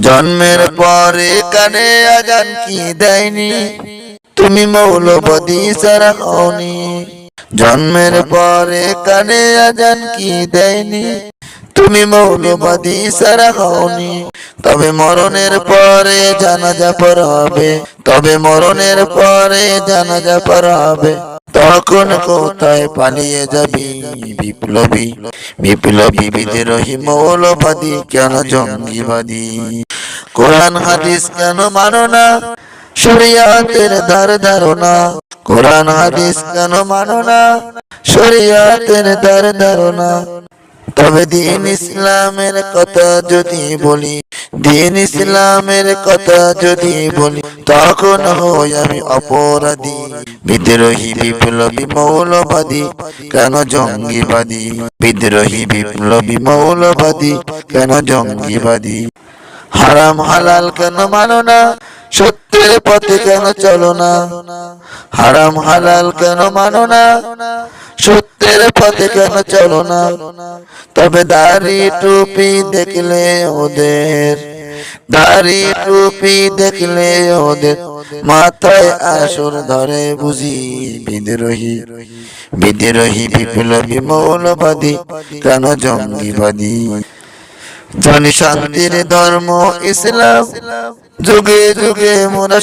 জন্মের পরে কানে আজান কি দেয়নি? তুমি মৌলবাদী সারা হওনি। জন্মের পরে কানে আজান কি দেয়নি? তুমি মৌলবাদী সারা হওনি। তবে মরণের পরে জানাজা হবে তবে মরণের পরে জানাজা পড়াবে। তখন কোথায় পালিয়ে যাবি? বিপ্লবী বিপ্লবী বিদ্রোহী মৌলবাদী কেন জঙ্গিবাদী? কোরআন, হাদিস কেন মানো না? শরিয়াতের ধার ধারণা। কোরআন, হাদিস কেন মানো না? শরিয়াতের ধার ধারণা। তবে দিন ইসলামের কথা যদি বলি দিন ইসলামের কথা যদি বলি, তখন হই আমি অপরাধী। বিদ্রোহী, বিপ্লবী, মৌলবাদী, কেন জঙ্গিবাদী? বিদ্রোহী, বিপ্লবী, মৌলবাদী, কেন জঙ্গিবাদী? হারাম, হালাল কেন মানো না? সত্যের পথে কেন চলো না? হারাম, হালাল কেন মানো না? সত্যের পথে কেন চলো না? তবে দাড়ি, টুপি দেখলে ওদের দাড়ি টুপি দেখলে ওদের মাথায় আসর ধরে বুঝি বিদ্রোহী। বিদ্রোহী বিপ্লবী মৌলবাদী কেন জঙ্গিবাদী। জনি শান্তির ধর্ম ইসলাম, যুগে যুগে মোরা